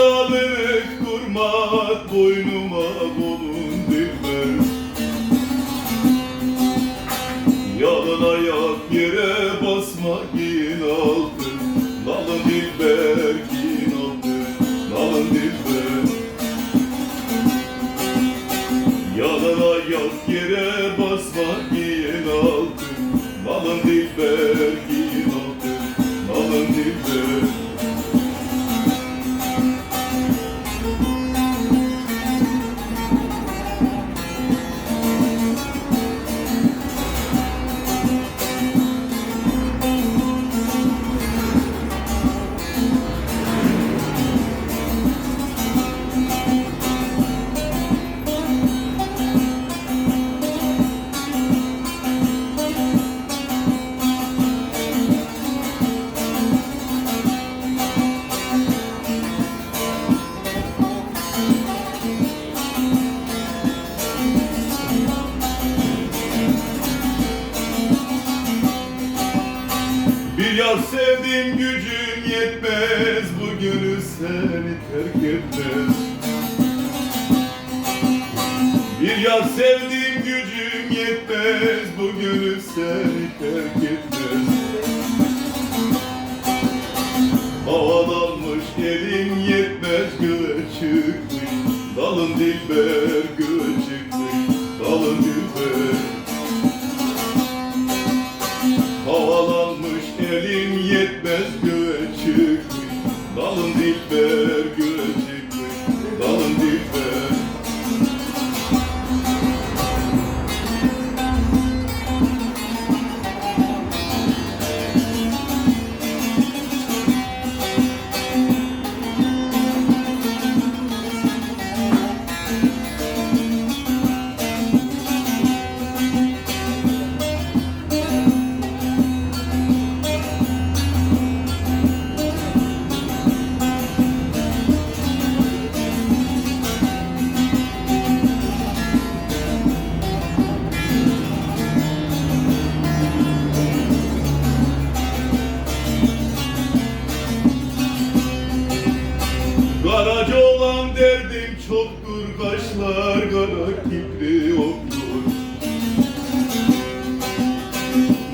Dağlık kurmak boynuma bolun dilber Yalın ayak yere basma Sevdim gücüm yetmez Bu gönül seni terk etmez. Bir yar sevdim gücüm yetmez Bu gönül seni terk etmez Dalın dilber derdim çoktur Kaşlar kara kibri yoktur.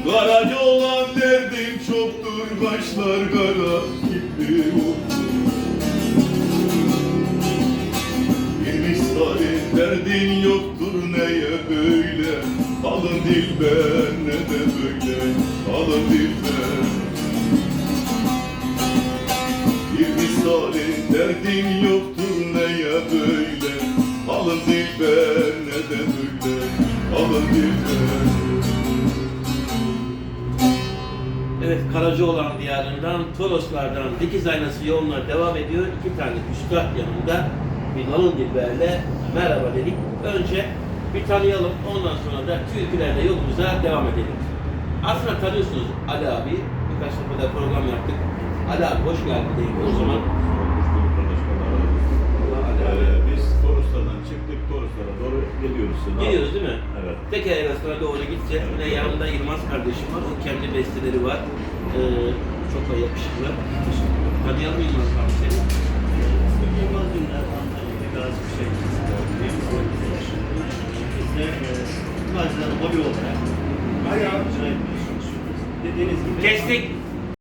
Garacı olan derdim çoktur Kaşlar kara kibri yoktur. Bir misali derdin yoktur neye böyle? Alın dilber ne de böyle? Alın dilber derdin yoktur böyle Alın dilber ne de böyle Alın dilber Evet Karacaoğlan diyarından Toroslardan dikiz aynası yoluna devam ediyor. İki tane üstad yanında bir nalın dilberle merhaba dedik. Önce bir tanıyalım ondan sonra da türkülerle yolumuza devam edelim. Aslında tanıyorsunuz Ali abi. Birkaç defa da program yaptık. Ali abi hoş geldin deyin o zaman. Allah Ali abi. Ee, biz Toroslardan çıktık, Toroslara doğru geliyoruz. Gidiyoruz değil mi? Evet. Teker arasına doğru gideceğiz. Yine yanımda Yılmaz kardeşim var. O kendi besteleri var. Ee, çok da yakışıklı. Tanıyalım Yılmaz abi seni. Yılmaz Günler Antalya'da Gazi Şehir'de Biz de e, Gazi'den hobi olarak bayağı. Dediğiniz gibi Kestik.